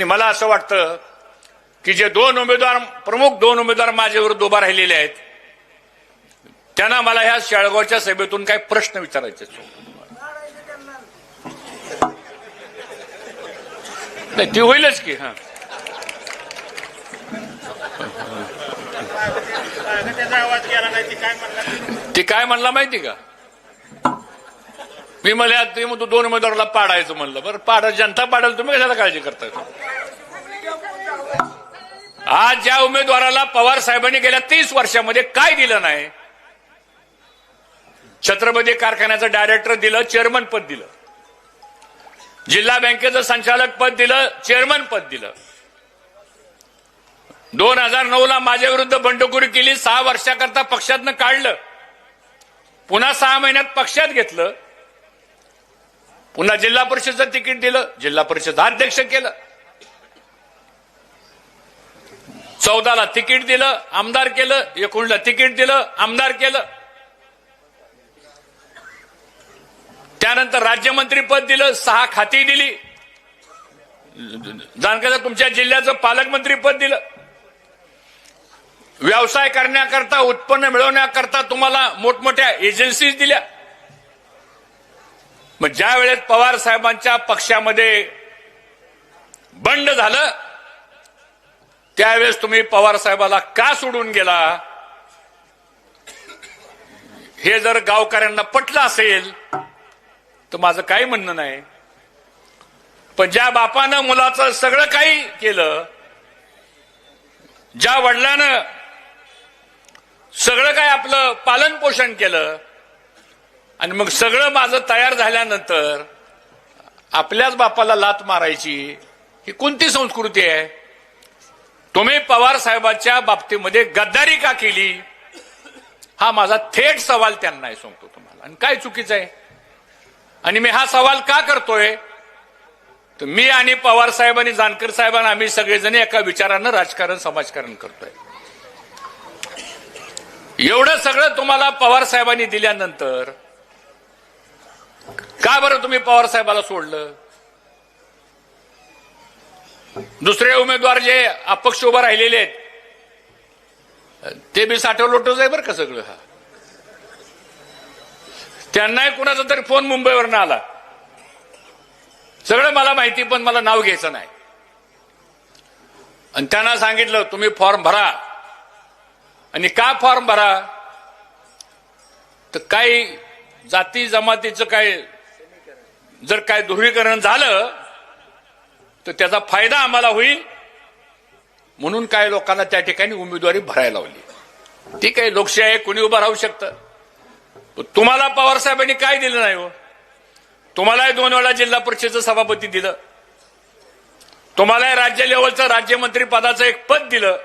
आणि मला असं वाटतं की जे दोन उमेदवार प्रमुख दोन उमेदवार माझ्या विरुद्ध उभा राहिलेले आहेत त्यांना मला ह्या शेळगावच्या सभेतून काही प्रश्न विचारायचे. नाही ती होईलच की हा. ती काय म्हणला? माहिती का? मी मला ते म्हणतो दोन उमेदवाराला पाडायचं म्हणलं. बरं पाडा जनता पाडायला तुम्ही कशाला काळजी करताय आज ज्या उमेदवाराला पवार साहेबांनी गेल्या तीस वर्षामध्ये काय दिलं नाही छत्रपती कारखान्याचं डायरेक्टर दिलं चेअरमन पद दिलं. जिल्हा बँकेचं संचालक पद दिलं चेअरमन पद दिलं. दोन हजार नऊ ला माझ्या विरुद्ध बंडखोरी केली सहा वर्षाकरता पक्षातनं काढलं. पुन्हा सहा महिन्यात पक्षात घेतलं. पुन्हा जिल्हा परिषदचं तिकीट दिलं जिल्हा परिषद अध्यक्ष केलं. चौदाला तिकीट दिलं आमदार केलं एकूणला तिकीट दिलं आमदार केलं. त्यानंतर राज्यमंत्री पद दिलं सहा खाती दिली. जानकर तुमच्या जिल्ह्याचं पालकमंत्री पद दिलं. व्यवसाय करण्याकरता उत्पन्न मिळवण्याकरता तुम्हाला मोठमोठ्या एजन्सीज दिल्या. मग ज्या वेळेस पवार साहेबांच्या पक्षामध्ये बंड झालं त्यावेळेस तुम्ही पवार साहेबाला का सोडून गेला? हे जर गावकऱ्यांना पटलं असेल तर माझं काही म्हणणं नाही. पण ज्या बापानं मुलाचं सगळं काही केलं ज्या वडिलानं सगळं काय आपलं पालन पोषण केलं आणि मग सगळं माझं तयार झाल्यानंतर आपल्याच बापाला लात मारायची. ही कोणती संस्कृती आहे? तुम्ही पवार साहेबांच्या बाबतीमध्ये गद्दारी का केली? हा माझा थेट सवाल त्यांना आहे सांगतो तुम्हाला. आणि काय चुकीचं आहे? आणि मी हा सवाल का करतोय? तर मी आणि पवार साहेब आणि जानकर साहेबांना आम्ही सगळेजण एका विचारानं राजकारण समाजकारण करतोय. एवढं सगळं तुम्हाला पवार साहेबांनी दिल्यानंतर का बरं तुम्ही पवार साहेबाला सोडलं? दुसरे उमेदवार जे अपक्ष उभा राहिलेले आहेत ते बी साठव लोटच आहे बरं का सगळं हा. त्यांनाही कुणाचा तरी फोन मुंबईवरनं आला. सगळं मला माहिती पण मला नाव घ्यायचं नाही. आणि त्यांना सांगितलं तुम्ही फॉर्म भरा. आणि का फॉर्म भरा? तर काही जाती जमातीचं काय जर काय ध्रुवीकरण झालं तर त्याचा फायदा आम्हाला होईल. म्हणून काय लोकांना त्या ठिकाणी उमेदवारी भरायला लावली. ठीक आहे लोकशाही आहे कोणी उभं राहू शकतं. तुम्हाला पवार साहेबांनी काय दिलं नाही हो? तुम्हालाही दोन वेळा जिल्हा परिषदेचं सभापती दिलं. तुम्हालाही राज्य लेवलचं राज्यमंत्री पदाचं एक पद दिलं.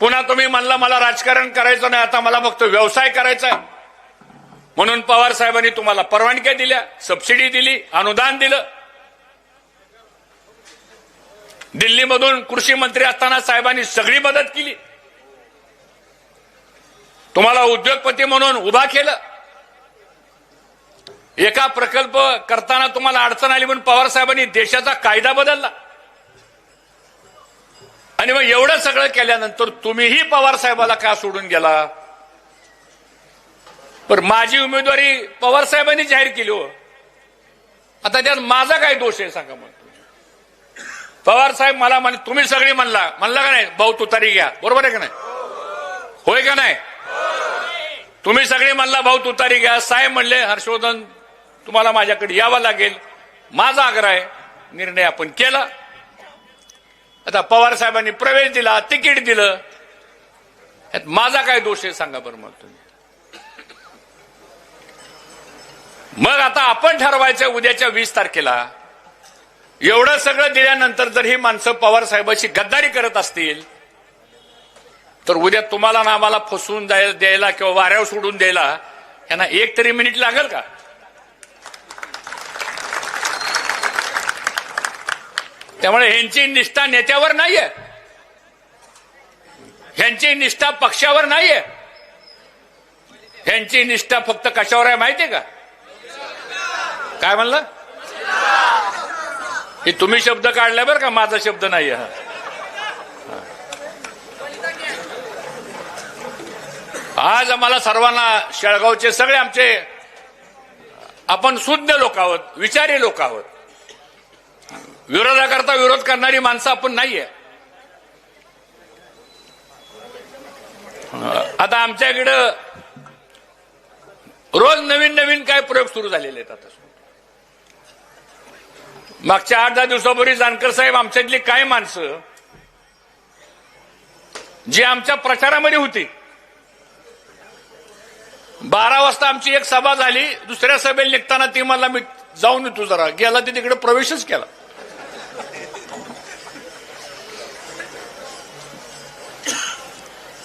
पुन्हा तुम्ही म्हणला मला राजकारण करायचं नाही आता मला फक्त व्यवसाय करायचा आहे. म्हणून पवार साहेबांनी तुम्हाला परवानग्या दिल्या सबसिडी दिली अनुदान दिलं. दिल्लीमधून कृषी मंत्री असताना साहेबांनी सगळी मदत केली. तुम्हाला उद्योगपती म्हणून उभा केलं. एका प्रकल्प करताना तुम्हाला अडचण आली म्हणून पवार साहेबांनी देशाचा कायदा बदलला. आणि मग एवढं सगळं केल्यानंतर तुम्हीही पवार साहेबाला का सोडून गेला? पण माझी उमेदवारी पवार साहेबांनी जाहीर केली हो. आता त्यात माझा काय दोष आहे सांगा मग पवार साहेब मला म्हण तुम्ही सगळे म्हणला. म्हणला का नाही भाऊ तुतारी घ्या. बरोबर आहे का नाही? होय का नाही? तुम्ही सगळे म्हणला भाऊ तुतारी घ्या. साहेब म्हणले हर्षवर्धन तुम्हाला माझ्याकडे यावं लागेल. माझा आग्रह आहे निर्णय आपण केला. आता पवार साहेबांनी प्रवेश दिला तिकीट दिलं. माझा काय दोष आहे सांगा बरं मग तुम्ही. मग आता आपण ठरवायचं उद्याच्या वीस तारखेला. एवढं सगळं दिल्यानंतर जर ही माणसं पवार साहेबांशी गद्दारी करत असतील तर उद्या तुम्हाला ना आम्हाला फसवून जायला द्यायला किंवा वाऱ्यावर सोडून द्यायला यांना एक तरी मिनिट लागेल का? त्यामुळे ह्यांची निष्ठा नेत्यावर नाहीये. ह्यांची निष्ठा पक्षावर नाहीये. ह्यांची निष्ठा फक्त कशावर आहे माहितीये का? काय म्हणलं? हे तुम्ही शब्द काढला बरं का माझा शब्द नाही हा. आज आम्हाला सर्वांना शेळगावचे सगळे आमचे आपण शुद्ध लोक आहोत विचारी लोक आहोत. विरोधाकरता विरोध करणारी माणसं आपण नाहीये. आता आमच्याकडं रोज नवीन नवीन काय प्रयोग सुरू झालेले आहेत आता. मागच्या आठ दहा दिवसापूर्वी जानकर साहेब आमच्यातली काय माणसं? जी आमच्या प्रचारामध्ये होती. बारा वाजता आमची एक सभा झाली. दुसऱ्या सभेला निघताना ती मला मी जाऊन येतो जरा. गेला ते तिकडे प्रवेशच केला.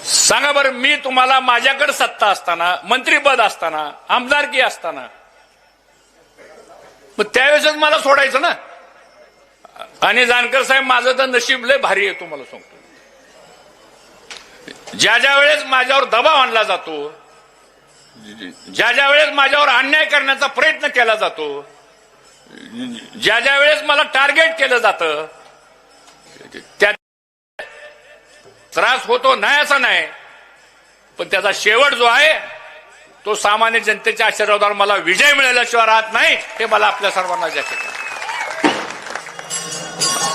सांगा बरं मी तुम्हाला माझ्याकडे सत्ता असताना मंत्रीपद असताना आमदारकी असताना मग त्यावेळेसच मला सोडायचं ना. आणि जानकर साहेब माझं तर नशीब लय भारी आहे तुम्हाला सांगतो. ज्या ज्या वेळेस माझ्यावर दबाव आणला जातो ज्या ज्या वेळेस माझ्यावर अन्याय करण्याचा प्रयत्न केला जातो ज्या ज्या वेळेस मला टार्गेट केलं जातं त्या त्रास होतो नाही असं नाही पण त्याचा शेवट जो आहे तो सामान्य जनतेच्या आशीर्वादावर मला विजय मिळाल्याशिवाय राहत नाही हे मला आपल्या सर्वांना जास्त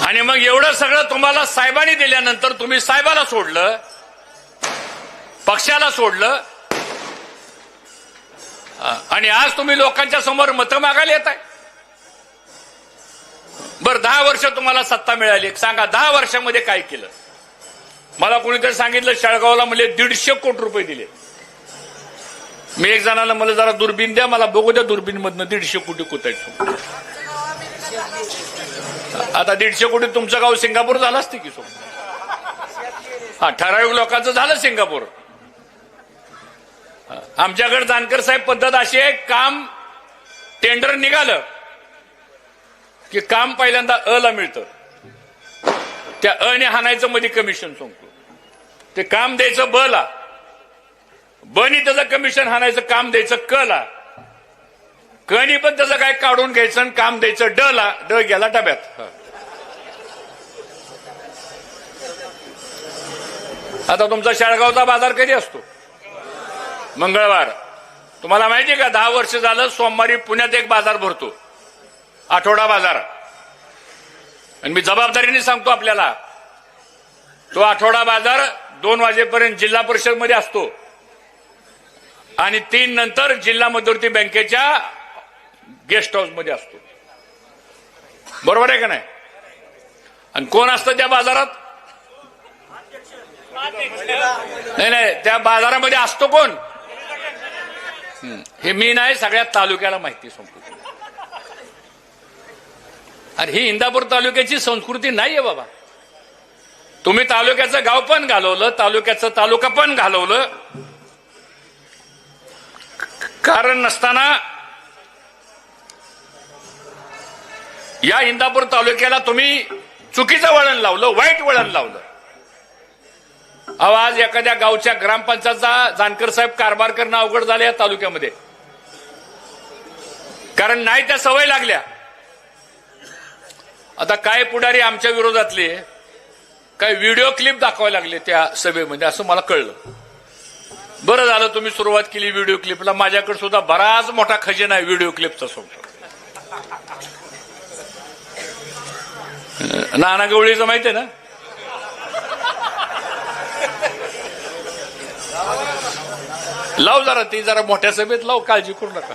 आणि मग एवढं सगळं तुम्हाला साहेबांनी दिल्यानंतर तुम्ही साहेबाला सोडलं पक्षाला सोडलं आणि आज तुम्ही लोकांच्या समोर मतं मागायला येत आहे बरं दहा वर्ष तुम्हाला सत्ता मिळाली. सांगा दहा वर्षामध्ये काय केलं? मला कोणीतरी सांगितलं शाळगावला म्हणजे दीडशे कोटी रुपये दिले. मी एक जणाला मला जरा दुर्बीन द्या मला बघू द्या दुर्बीन मधनं दीडशे कोटी कुतायचं आता दीडशे कोटी तुमचं गाव सिंगापूर झालं असते की सोबत? हा ठराविक लोकांचं झालं सिंगापूर. आमच्याकडे जानकर साहेब पद्धत अशी आहे काम टेंडर निघालं की काम पहिल्यांदा अ ला मिळतं. त्या अ ने हाणायचं मध्ये कमिशन संपतो ते काम द्यायचं ब ला. बनी त्याचं कमिशन हाणायचं काम द्यायचं क ला क नी पण त्याचं काय काढून घ्यायचं आणि काम द्यायचं ड ला ड गेला डब्यात. आता तुमचा शाळगावचा बाजार कधी असतो? मंगळवार. तुम्हाला माहिती का दहा वर्ष झालं सोमवारी पुण्यात एक बाजार भरतो. आठवडा बाजार. आणि मी जबाबदारीने सांगतो आपल्याला तो आठवडा बाजार दोन वाजेपर्यंत जिल्हा परिषदमध्ये असतो. आणि तीन नंतर जिल्हा मध्यवर्ती बँकेच्या गेस्ट हाऊसमध्ये असतो. बरोबर आहे का नाही? आणि कोण असतं त्या बाजारात? नाही नाही त्या बाजारामध्ये असतो कोण? हे मी नाही सगळ्या तालुक्याला माहिती संस्कृती अरे ही इंदापूर तालुक्याची संस्कृती नाहीये बाबा. तुम्ही तालुक्याचं गाव पण घालवलं तालुक्याचं तालुका पण घालवलं कारण नसताना या इंदापूर तालुक्याला तुम्ही चुकीचं वळण लावलं वाईट वळण लावलं. आवाज एखाद्या गावच्या ग्रामपंचायतचा जानकर साहेब कारभार करणं अवघड झालं या तालुक्यामध्ये. कारण नाही त्या सवय लागल्या. आता काय पुढारी आमच्या विरोधातले काय व्हिडिओ क्लिप दाखवायला लागले त्या सभेमध्ये असं मला कळलं. बरं झालं तुम्ही सुरुवात केली व्हिडिओ क्लिपला माझ्याकडे सुद्धा बराच मोठा खजिना आहे व्हिडिओ क्लिपचा सोबत नाना गवळीचं माहिती आहे ना? लाव जरा ती जरा मोठ्या सभेत लाव काळजी करू नका.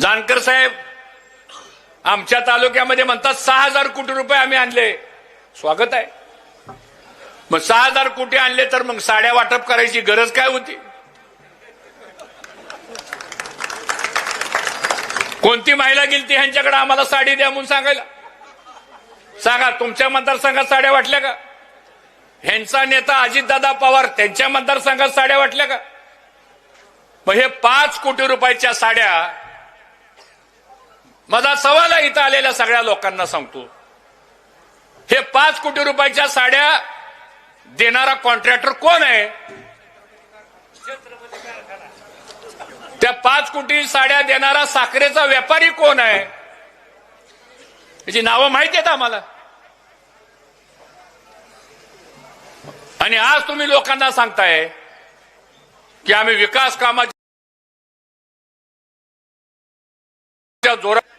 जानकर साहेब आमच्या तालुक्यामध्ये म्हणतात सहा हजार कोटी रुपये आम्ही आणले. स्वागत आहे. मग सहा हजार कोटी आणले तर मग साड्या वाटप करायची गरज काय होती? कोणती महिला गेली ती ह्यांच्याकडे आम्हाला साडी द्या म्हणून सांगायला? सांगा तुमच्या मतदारसंघात साड्या वाटल्या का? ह्यांचा नेता अजितदादा पवार त्यांच्या मतदारसंघात साड्या वाटल्या का? मग हे पाच कोटी रुपयाच्या साड्या माझा सवाल इथं आलेल्या सगळ्या लोकांना सांगतो. हे पाच कोटी रुपयाच्या साड्या देणारा कॉन्ट्रॅक्टर कोण आहे? त्या पाच कोटी साड्या देणारा साखरेचा व्यापारी कोण आहे? त्याची नावं माहिती आहेत आम्हाला. आणि आज तुम्ही लोकांना सांगताय की आम्ही विकास कामाच्या जोरात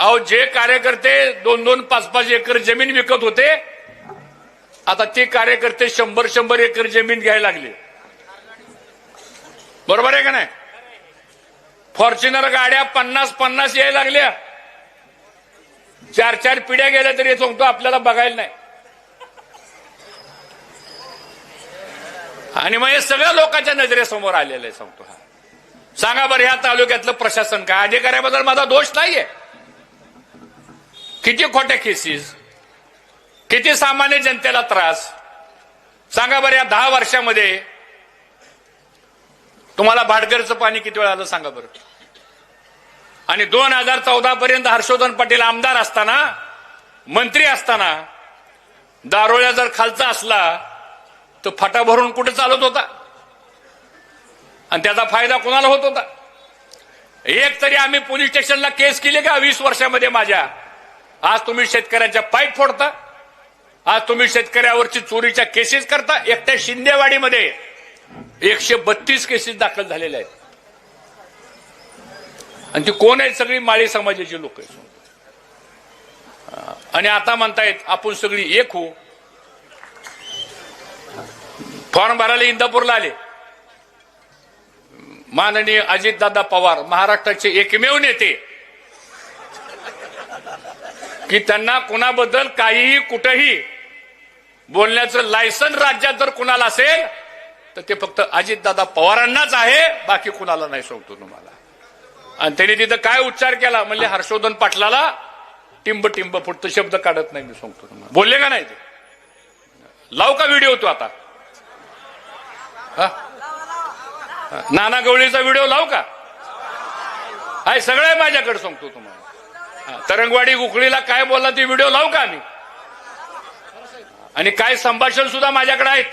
अहो जे कार्यकर्ते दोन दोन पाच पाच एकर जमीन विकत होते आता ते कार्यकर्ते शंभर शंभर एकर जमीन घ्यायला लागले. बरोबर आहे का नाही? फॉर्च्युनर गाड्या पन्नास पन्नास यायला लागल्या. चार चार पिढ्या गेल्या तरी सांगतो आपल्याला बघायला नाही. आणि मग हे सगळ्या लोकांच्या नजरेसमोर आलेलं आहे सांगतो हा. सांगा बरं ह्या तालुक्यातलं प्रशासन काय? अधिकाऱ्याबद्दल माझा दोष नाहीये. किती खोट्या केसेस किती सामान्य जनतेला त्रास? सांगा बरं या दहा वर्षामध्ये तुम्हाला भाटघरचं पाणी किती वेळा आलं सांगा बरं. आणि दोन हजार चौदा पर्यंत हर्षवर्धन पाटील आमदार असताना मंत्री असताना दारोळ्या जर खालचा असला तर फाटा भरून कुठे चालत होता? आणि त्याचा फायदा कोणाला होत होता? एक तरी आम्ही पोलीस स्टेशनला केस केली का वीस वर्षामध्ये माझ्या? आज तुम्ही शेतकऱ्यांच्या पाईप फोडता. आज तुम्ही शेतकऱ्यावरची चोरीच्या केसेस करता. एकट्या शिंदेवाडीमध्ये एकशे बत्तीस केसेस दाखल झालेल्या आहेत. आणि ती कोण आहेत? सगळी माळी समाजाची लोक आहेत. आणि आता म्हणतायत आपण सगळी एक हो. फॉर्म भरायला इंदापूरला आले. माननीय अजितदादा पवार महाराष्ट्राचे एकमेव नेते की त्यांना कुणाबद्दल काहीही कुठंही बोलण्याचं लायसन राज्यात जर कुणाला असेल तर ते फक्त अजितदादा पवारांनाच आहे बाकी कुणाला नाही सांगतो तुम्हाला. आणि त्यांनी तिथं काय उच्चार केला? म्हणजे हर्षवर्धन पाटलाला टिंब टिंब फुटत शब्द काढत नाही मी सांगतो तुम्हाला. बोलले का नाही ते? लावू का व्हिडिओ तो आता? हा? नाना गवळीचा व्हिडिओ लावू का? आहे सगळं आहे माझ्याकडे सांगतो तुम्हाला. तरंगवाडी उकळीला काय बोलला ते व्हिडिओ लावू का आम्ही? आणि काय संभाषण सुद्धा माझ्याकडे आहेत.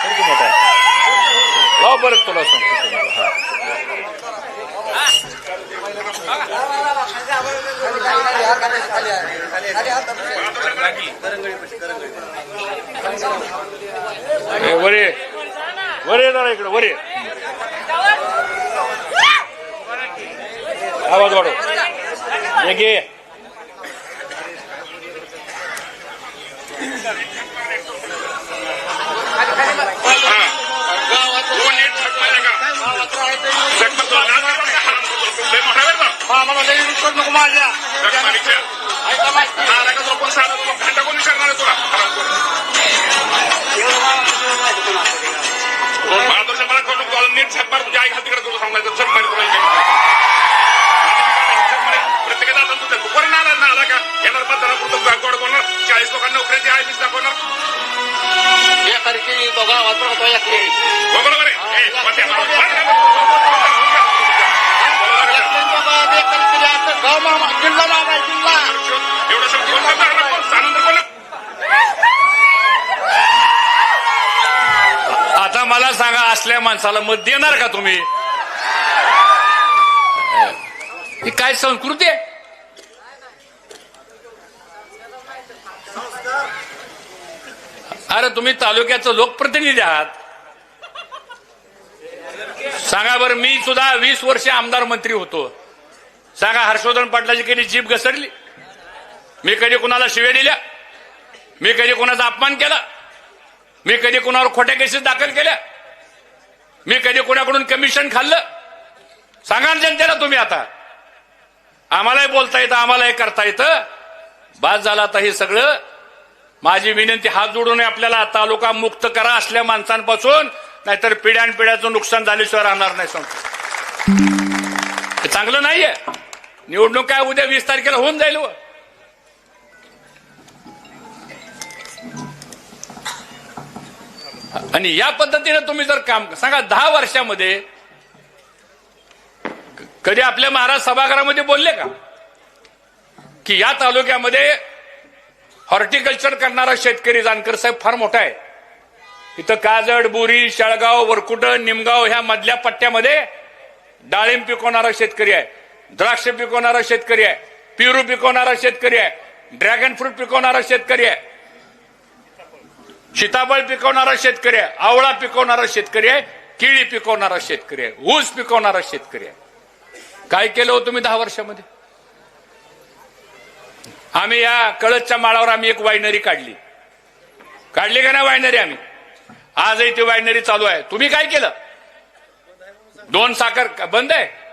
किती लाव बरं तुला सांगतो तुम्हाला. हा. ए, वर ये वर ये जरा विश्वास नको माझ्या ऐका माहिती नीट छप्पर तुझ्या आई खाती तुला सांगायचं छट मारी तुला प्रत्येकाचा आता तुझ्या दुपारी ना ना आला का येणार मतदाना पुरतं गोड बोलणार चाळीस लोकांना नोकऱ्याची आहे मीच दाखवणार या तारखे दोघा आवाज पण ऐकले बरोबर आहे आता मला सांगा असल्या माणसाला मत देणार का तुम्ही? ही काय संस्कृती आहे? अरे तुम्ही तालुक्याचं लोकप्रतिनिधी आहात. सांगा बरं मी सुद्धा वीस वर्ष आमदार मंत्री होतो. सांगा हर्षवर्धन पाटलाची कधी जीभ घसरली? मी कधी कुणाला शिव्या दिल्या? मी कधी कुणाचा अपमान केला? मी कधी कुणावर खोट्या केसेस दाखल केल्या? मी कधी कुणाकडून कमिशन खाल्लं? सांगा ना जनतेला तुम्ही आता. आम्हालाही बोलता येतं आम्हालाही करता येतं. बाद झाला आता हे सगळं. माझी विनंती हात जोडून आपल्याला तालुका मुक्त करा असल्या माणसांपासून. नाहीतर पिढ्यान पिढ्याचं नुकसान झाल्याशिवाय राहणार नाही सांगतो चांगलं नाहीये. निवडणूक काय उद्या वीस तारखेला होऊन जाईल आणि या पद्धतीने तुम्ही जर काम सांगा दहा वर्षामध्ये कधी आपल्या महाराज सभागृहामध्ये बोलले का? की या तालुक्यामध्ये हॉर्टिकल्चर करणारा शेतकरी जानकर साहेब फार मोठा आहे. इथं काजड बोरी शेळगाव वरकुट निमगाव ह्या मधल्या पट्ट्यामध्ये डाळिंब पिकवणारा शेतकरी आहे. द्राक्ष पिकवणारा शेतकरी आहे. पेरू पिकवणारा शेतकरी आहे. ड्रॅगन फ्रूट पिकवणारा शेतकरी आहे. सीताफळ पिकवणारा शेतकरी आहे. आवळा पिकवणारा शेतकरी आहे. केळी पिकवणारा शेतकरी आहे. ऊस पिकवणारा शेतकरी आहे. काय केलं हो तुम्ही दहा वर्षामध्ये? आम्ही या कळदच्या माळावर आम्ही एक वायनरी काढली. काढली का नाही वायनरी आम्ही? आजही ती वायनरी चालू आहे. तुम्ही काय केलं? दोन साखर बंद आहे?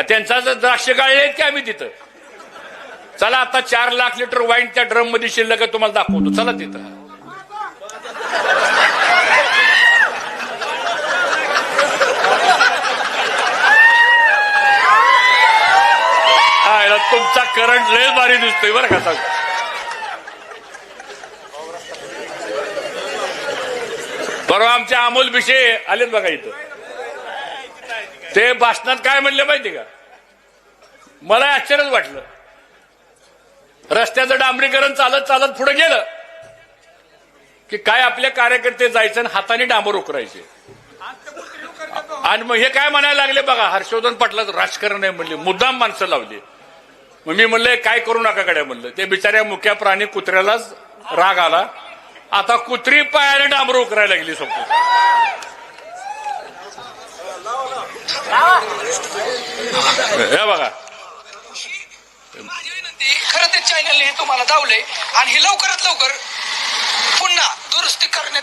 त्यांचा जर द्राक्ष गाळले आहेत की आम्ही तिथं? चला आता चार लाख लिटर वाईन त्या ड्रममध्ये शिल्लक तुम्हाला दाखवतो. चला तिथं. तुमचा करंट लय भारी दिसतोय बरं का सांग. परवा आमच्या अमोल विषय आलेत बघा इथं. ते भाषणात काय म्हणले माहिती का? मला आश्चर्यच वाटलं. रस्त्याचं डांबरीकरण चालत चालत पुढे गेलं की काय आपले कार्यकर्ते जायचं आणि हाताने डांबर उकरायचे. आणि मग हे काय म्हणायला लागले बघा हर्षवर्धन पाटलाचं राजकारण आहे म्हणले मुद्दाम माणसं लावली. मग मी म्हणलं काय करू नका कडे म्हणलं. ते बिचाऱ्या मुख्या प्राणी कुत्र्यालाच राग आला. आता कुत्री पायाने डांबर उकरायला लागली सोबत हे बघा. माझी विनंती खरं ते चॅनलने हे तुम्हाला दावलंय आणि हे लवकरात लवकर पुन्हा दुरुस्ती करण्यात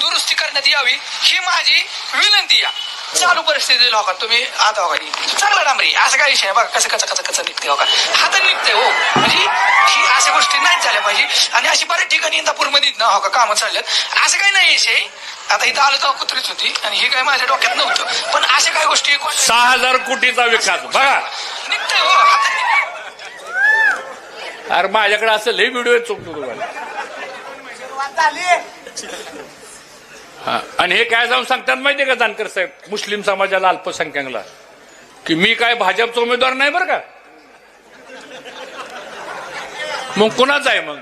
दुरुस्ती करण्यात यावी ही माझी विनंती या चालू परिस्थिती लोकात तुम्ही आता चांगला डांबरी असं काय विषय बघा कसं कसं कसं कसं निघते बघा. हातात निघते हो. म्हणजे ही अशा गोष्टी नाही झाल्या पाहिजे. आणि अशी बऱ्याच ठिकाणी इंदापूरमध्ये ना हो का कामं चालल्यात. असं काही नाही विषय आता इथं आलो तेव्हा कुत्रीच होती. आणि हे काय माझ्या डोक्यात नव्हतं. पण अशा काही गोष्टी सहा हजार कोटीचा विकास. बघा. निघतंय हो. हातात. अरे माझ्याकडे असं लई व्हिडिओ चुकतो तुम्हाला हा, आणि हे काय जाऊन सांगतात माहितीये का जानकर साहेब? मुस्लिम समाजाला अल्पसंख्याकला. की मी काय भाजपचा उमेदवार नाही बरं का? मग कुणाच आहे मग?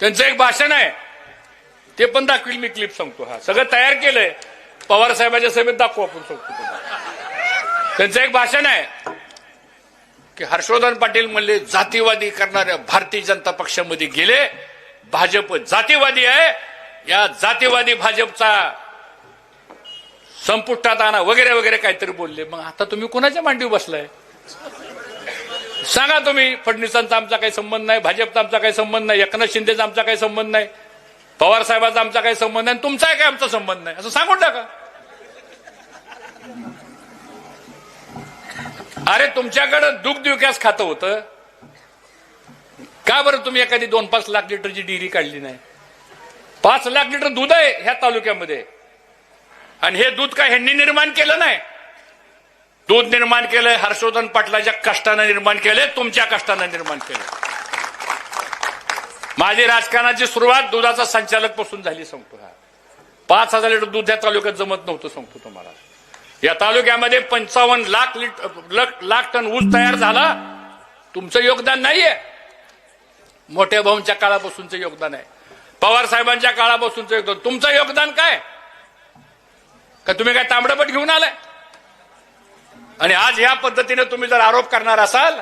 त्यांचं एक भाषण आहे. ते पण दाखवील मी क्लिप सांगतो हा. सगळं तयार केलंय. पवार साहेबाच्या सभेत दाखवू आपण सांगतो त्यांचं एक भाषण आहे की हर्षवर्धन पाटील म्हणले जातीवादी करणाऱ्या भारतीय जनता पक्षामध्ये गेले. भाजप जातीवादी आहे. या जातीवादी भाजपचा संपुष्टात आणा वगैरे वगैरे काहीतरी बोलले. मग आता तुम्ही कोणाच्या मांडीवर बसलाय? सांगा तुम्ही फडणवीसांचा आमचा काही संबंध नाही भाजपचा आमचा काही संबंध नाही एकनाथ शिंदेचा आमचा काही संबंध नाही पवार साहेबांचा आमचा काही संबंध नाही आणि तुमचा काय आमचा संबंध नाही? असं सांगून टाका. अरे तुमच्याकडं दुग्ध विकास खातं होतं. का बरं तुम्ही एखादी दोन पाच लाख लिटरची डिरी काढली नाही? पाच लाख लिटर दूध आहे ह्या तालुक्यामध्ये. आणि हे दूध काय ह्यांनी निर्माण केलं नाही? दूध निर्माण केलंय हर्षवर्धन पाटलाच्या कष्टानं निर्माण केलंय तुमच्या कष्टानं निर्माण केलंय. माझी राजकारणाची सुरुवात दुधाचा संचालकपासून झाली सांगतो हा. पाच हजार लिटर दूध या तालुक्यात जमत नव्हतं सांगतो तुम्हाला. या तालुक्यामध्ये पंचावन्न लाख लिटर लाख- लाख टन ऊस तयार झाला. तुमचं योगदान नाहीये. मोठ्या भाऊंच्या काळापासूनचं योगदान आहे. पवार साहेबांच्या काळापासूनचं योगदान. तुमचं योगदान काय? का तुम्ही काय तांबडपट घेऊन आलाय? आणि आज ह्या पद्धतीने तुम्ही जर आरोप करणार असाल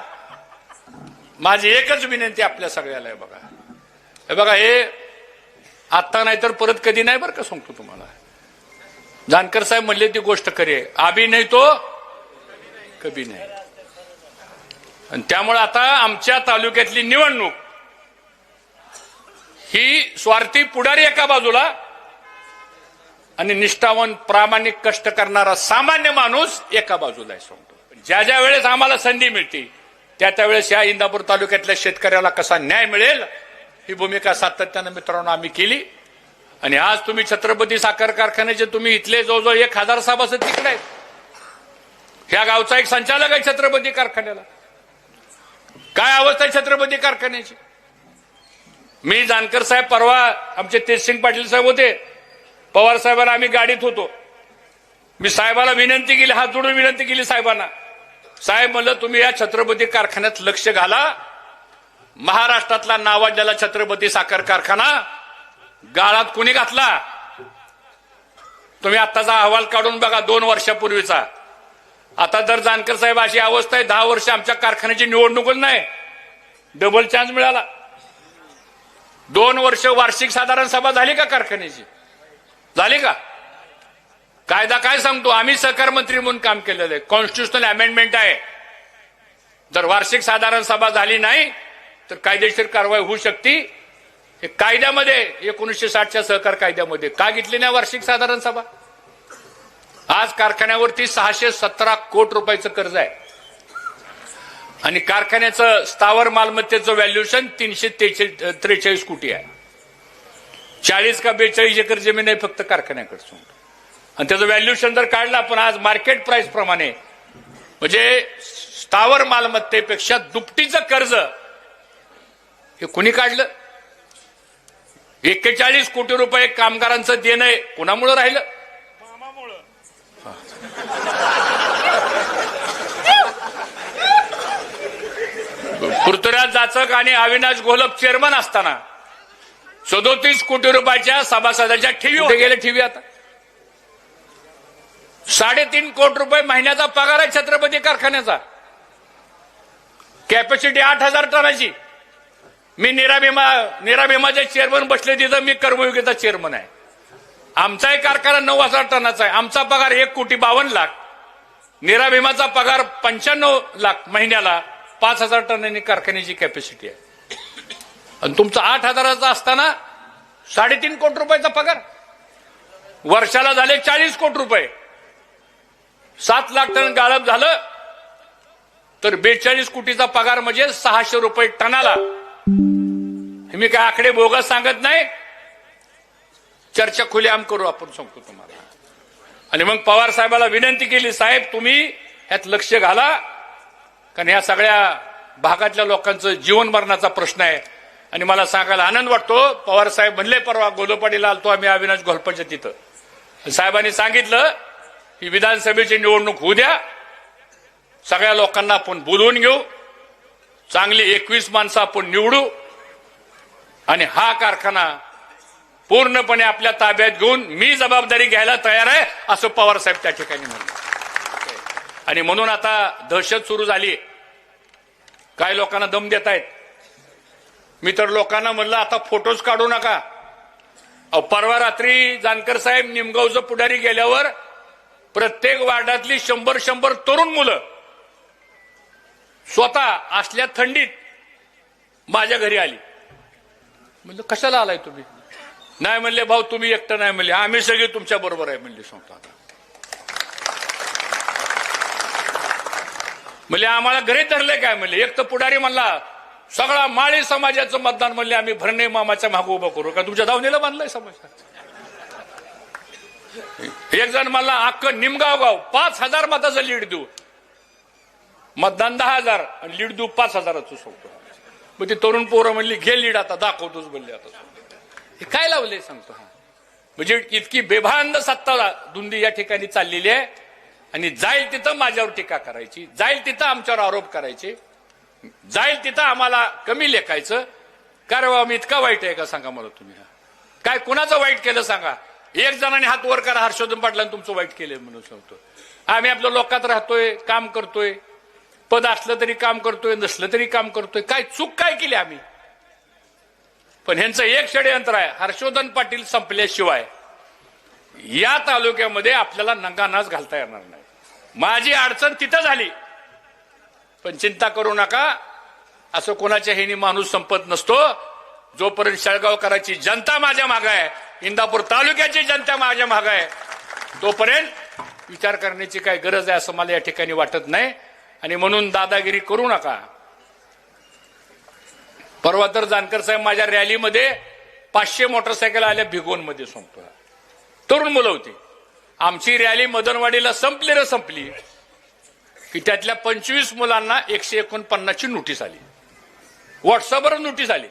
माझी एकच विनंती आपल्या सगळ्याला आहे बघा. हे बघा हे आत्ता नाही तर परत कधी नाही बरं का सांगतो तुम्हाला. जानकर साहेब म्हणले ती गोष्ट खरी आबी नाही तो कभी नाही. आणि त्यामुळे आता आमच्या तालुक्यातली निवडणूक ही स्वार्थी पुढारी एका बाजूला आणि निष्ठावान प्रामाणिक कष्ट करणारा सामान्य माणूस एका बाजूला आहे सांगतो. ज्या ज्या वेळेस आम्हाला संधी मिळते त्या त्यावेळेस या इंदापूर तालुक्यातल्या शेतकऱ्याला कसा न्याय मिळेल ही भूमिका सातत्यानं मित्रांनो आम्ही केली. आणि आज तुम्ही छत्रपती साखर कारखान्याचे तुम्ही इथले जवळजवळ एक हजार सभासद तिकडे आहेत. ह्या गावचा एक संचालक आहे छत्रपती कारखान्याला. काय अवस्था आहे छत्रपती कारखान्याची? मी जानकर साहेब परवा आमचे तेजसिंग पाटील साहेब होते. पवार साहेबांना आम्ही गाडीत होतो. मी साहेबाला विनंती केली हात जोडून विनंती केली साहेबांना. साहेब म्हणलं तुम्ही या छत्रपती कारखान्यात लक्ष घाला. महाराष्ट्रातला नावाजलेला छत्रपती साखर कारखाना गाळात कुणी घातला? तुम्ही आत्ताचा अहवाल काढून बघा दोन वर्षापूर्वीचा. आता जर जानकर साहेब अशी अवस्था आहे दहा वर्ष आमच्या कारखान्याची निवडणूकच नाही. डबल चान्स मिळाला. दोन वर्ष वार्षिक साधारण सभा झाली का कारखान्याची? झाले का? कायदा काय सांगतो? आम्ही सहकार मंत्री म्हणून काम केलेलं आहे. कॉन्स्टिट्युशनल अमेंडमेंट आहे. जर वार्षिक साधारण सभा झाली नाही तर कायदेशीर कारवाई होऊ शकते. हे कायद्यामध्ये एकोणीसशे साठच्या सहकार कायद्यामध्ये. का घेतली नाही वार्षिक साधारण सभा? आज कारखान्यावरती सहाशे सतरा कोटी रुपयाचं कर्ज आहे. आणि कारखान्याचं स्थावर मालमत्तेचं व्हॅल्युएशन तीनशे त्रेचाळीस कोटी आहे. चाळीस का बेचाळीस एकर जमीन आहे फक्त कारखान्याकडसून आणि त्याचं व्हॅल्युएशन जर काढलं आपण आज मार्केट प्राइस प्रमाणे म्हणजे स्थावर मालमत्तेपेक्षा दुपटीचं कर्ज हे कुणी काढलं? एक्केचाळीस कोटी रुपये कामगारांचं देणं आहे कुणामुळं राहिलं? पृथ्वीराज जाचक आणि अविनाश घोलप चेअरमन असताना सदोतीस कोटी रुपयाच्या सभासदाच्या ठेवी गेले ठेवी आता? साडेतीन कोटी रुपये महिन्याचा पगार आहे छत्रपती कारखान्याचा. कॅपॅसिटी आठ हजार टनाची. मी निराभिमा निराभिमाचे चेअरमन बसले तिथं मी कर्मयोगीचा चेअरमन आहे. आमचाही कारखाना नऊ हजार टनाचा आहे. आमचा पगार एक कोटी बावन्न लाख. निराभिमाचा पगार पंच्याण्णव लाख महिन्याला पाच हजार टनांनी कारखान्याची कॅपॅसिटी आहे. आणि तुमचा आठ हजाराचा असताना साडेतीन कोटी रुपयाचा पगार. वर्षाला झाले चाळीस कोटी रुपये. सात लाख टन गाळप झालं तर बेचाळीस कोटीचा पगार म्हणजे सहाशे रुपये टनाला. हे मी काय आकडे बोगस सांगत नाही. चर्चा खुलेआम करू आपण सांगतो तुम्हाला. आणि मग पवार साहेबाला विनंती केली साहेब तुम्ही ह्यात लक्ष घाला कारण ह्या सगळ्या भागातल्या लोकांचं जीवन मरणाचा प्रश्न आहे. आणि मला सांगायला आनंद वाटतो. पवार साहेब म्हणले परवा गोदोपाडीला आलतो आम्ही अविनाश घोलपाच्या तिथं. साहेबांनी सांगितलं की विधानसभेची निवडणूक होऊ द्या. सगळ्या लोकांना आपण बोलवून घेऊ. चांगली एकवीस माणसं आपण निवडू. आणि हा कारखाना पूर्णपणे आपल्या ताब्यात घेऊन मी जबाबदारी घ्यायला तयार आहे असं पवार साहेब त्या ठिकाणी म्हणले. आणि म्हणून आता दहशत सुरू झाली. काही लोकांना दम देत आहेत मी तर लोकांना म्हणलं आता फोटोज काढू नका. परवा रात्री जानकर साहेब निमगावचं पुढारी गेल्यावर प्रत्येक वार्डातली शंभर शंभर तरुण मुलं स्वतः असल्या थंडीत माझ्या घरी आली. म्हणलं कशाला आलाय तुम्ही? नाही म्हणले भाऊ तुम्ही एकटं नाही म्हणले. आम्ही सगळे तुमच्या बरोबर आहे म्हणले सांगतो आता. म्हणले आम्हाला घरी धरले काय? म्हणले एक तर पुढारी म्हणला सगळा माळी समाजाचं मतदान म्हणले आम्ही भरणे मामाच्या मागं उभं करू. का तुमच्या धावणीला बांधलंय समाज? एक जण म्हणला अख्ख निमगाव गाव पाच हजार मताचं लीड देऊ. मतदान दहा हजार आणि लीड देऊ पाच हजाराचं सांगतो मग ती तरुण पोरं म्हणली घे लीड आता दाखवतोच बोलले आता. हे काय लावले सांगतो हा. म्हणजे इतकी बेभांद सत्ता धुंदी या ठिकाणी चाललेली आहे आणि जाईल तिथं माझ्यावर टीका करायची जाईल तिथं आमच्यावर आरोप करायचे. जाईल तिथं आम्हाला कमी लेखायचं. का रे बाबा मी इतका वाईट आहे का सांगा मला तुम्ही काय कुणाचं वाईट केलं सांगा. एक जणाने हात वर करा हर्षवर्धन पाटलांनी तुमचं वाईट केलं म्हणून सांगतो. आम्ही आपल्या लोकात राहतोय काम करतोय. पद असलं तरी काम करतोय नसलं तरी काम करतोय. काय चूक काय केली आम्ही? पण ह्यांचं एक षडयंत्र आहे हर्षवर्धन पाटील संपल्याशिवाय या तालुक्यामध्ये आपल्याला नंगानाच घालता येणार नाही. माझी अडचण तिथं झाली. पण चिंता करू नका. असं कोणाच्या हेनी माणूस संपत नसतो. जोपर्यंत शेळगावकरांची जनता माझ्या माग आहे इंदापूर तालुक्याची जनता माझ्या माग आहे तोपर्यंत विचार करण्याची काय गरज आहे असं मला या ठिकाणी वाटत नाही. आणि म्हणून दादागिरी करू नका. परवा तर जानकर साहेब माझ्या रॅलीमध्ये पाचशे मोटरसायकल आल्या भिगोनमध्ये संपतो तरुण मुलं होती. आमची रॅली मदनवाडीला संपली र संपली. की त्यातल्या पंचवीस मुलांना एकशे एकोणपन्नासची नोटीस आली. व्हॉट्सअपवर नोटीस आली.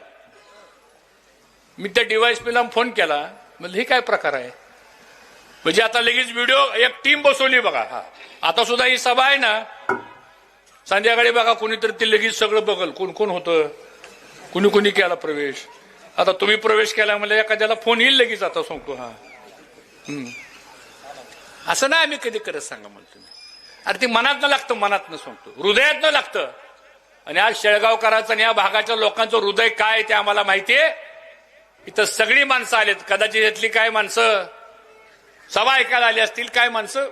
मी त्या डीवायसपीला फोन केला. म्हणजे हे काय प्रकार आहे? म्हणजे आता लगेच व्हिडिओ एक टीम बसवली बघा. हा. आता सुद्धा ही सभा आहे ना. संध्याकाळी बघा कोणीतरी ते लगेच सगळं बघल. कोण कोण होतं? कुणी कुणी केला प्रवेश? आता तुम्ही प्रवेश केला म्हणजे एखाद्याला फोन येईल लगेच आता सांगतो. हा. असं नाही आम्ही कधी करत सांगा मला तुम्ही अरे ते मनातनं लागतं मनातनं सांगतो हृदयातनं लागतं. आणि आज शेळगावकरांचं आणि या भागाच्या लोकांचं हृदय काय ते आम्हाला माहितीये इथं सगळी माणसं आलेत. कदाचित यातली काय माणसं सभा ऐकायला आली असतील काय माणसं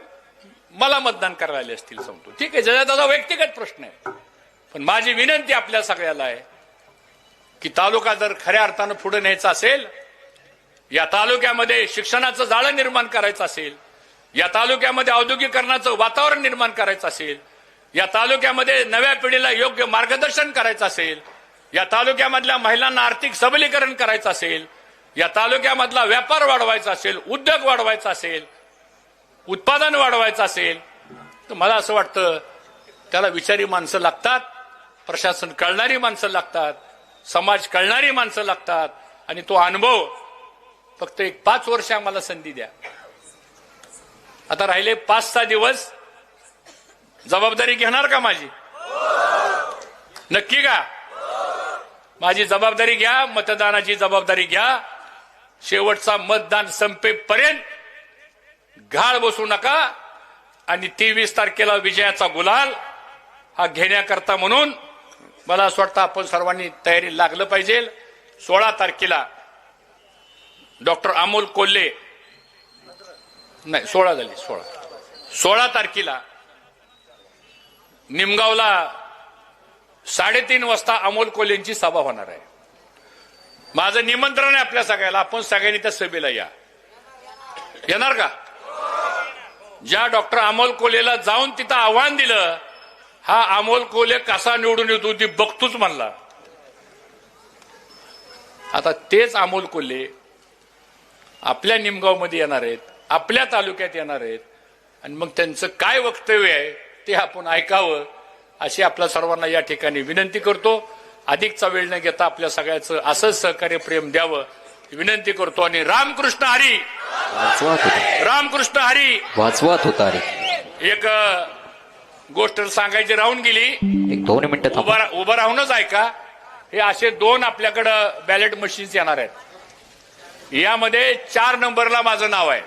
मला मतदान करायला आली असतील सांगतो ठीक आहे ज्याचा त्याचा व्यक्तिगत प्रश्न आहे. पण माझी विनंती आपल्या सगळ्याला आहे की तालुका जर खऱ्या अर्थानं पुढे न्यायचा असेल या तालुक्यामध्ये शिक्षणाचं जाळं निर्माण करायचं असेल या तालुक्यामध्ये औद्योगिकरणाचं वातावरण निर्माण करायचं असेल या तालुक्यामध्ये नव्या पिढीला योग्य मार्गदर्शन करायचं असेल या तालुक्यामधल्या महिलांना आर्थिक सबलीकरण करायचं असेल या तालुक्यामधला व्यापार वाढवायचा असेल उद्योग वाढवायचा असेल उत्पादन वाढवायचं असेल तर मला असं वाटतं त्याला विचारी माणसं लागतात प्रशासन कळणारी माणसं लागतात समाज कळणारी माणसं लागतात आणि तो अनुभव फक्त एक पाच वर्ष आम्हाला संधी द्या. आता राहिले पाच सहा दिवस. जबाबदारी घेणार का माझी? नक्की का? माझी जबाबदारी घ्या मतदानाची जबाबदारी घ्या. शेवटचा मतदान संपेपर्यंत घाळ बसू नका. आणि तेवीस तारखेला विजयाचा गुलाल हा घेण्याकरता म्हणून मला असं वाटतं आपण सर्वांनी तयारी लागलं पाहिजे. सोळा तारखेला डॉक्टर अमोल कोल्हे नाही सोळा झाली सोळा. सोळा तारखेला निमगावला साडेतीन वाजता अमोल कोलेंची सभा होणार आहे. माझं निमंत्रण आहे आपल्या सगळ्याला. आपण सगळ्यांनी त्या सभेला या. येणार का? ज्या डॉक्टर अमोल कोलेला जाऊन तिथं आव्हान दिलं हा अमोल कोले कसा निवडून येतो ती बघतोच म्हणला. आता तेच अमोल कोल्हे आपल्या निमगावमध्ये येणार आहेत. आपल्या तालुक्यात येणार आहेत. आणि मग त्यांचं काय वक्तव्य आहे ते आपण ऐकावं अशी आपल्या सर्वांना या ठिकाणी विनंती करतो. अधिकचा वेळ न घेता आपल्या सगळ्याचं असंच सहकार्य प्रेम द्यावं विनंती करतो. आणि रामकृष्ण हरी! रामकृष्ण हरी! वाचवात होता रे एक गोष्ट सांगायची राहून गेली. एक दोन मिनिटं उभं उभं राहूनच ऐका. हे असे दोन आपल्याकडं बॅलेट मशीन्स येणार आहेत. यामध्ये चार नंबरला माझं नाव आहे.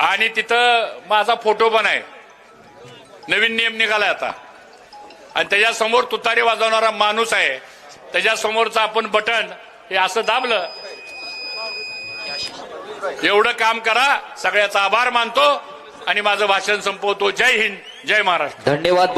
आणि तिथं माझा फोटो पण आहे. नवीन नियम निघालाय आता. आणि त्याच्यासमोर तुतारी वाजवणारा माणूस आहे. त्याच्यासमोरचं आपण बटन हे असं दाबलं. एवढं काम करा. सगळ्याचा आभार मानतो. आणि माझं भाषण संपवतो. जय हिंद. जय महाराष्ट्र. धन्यवाद.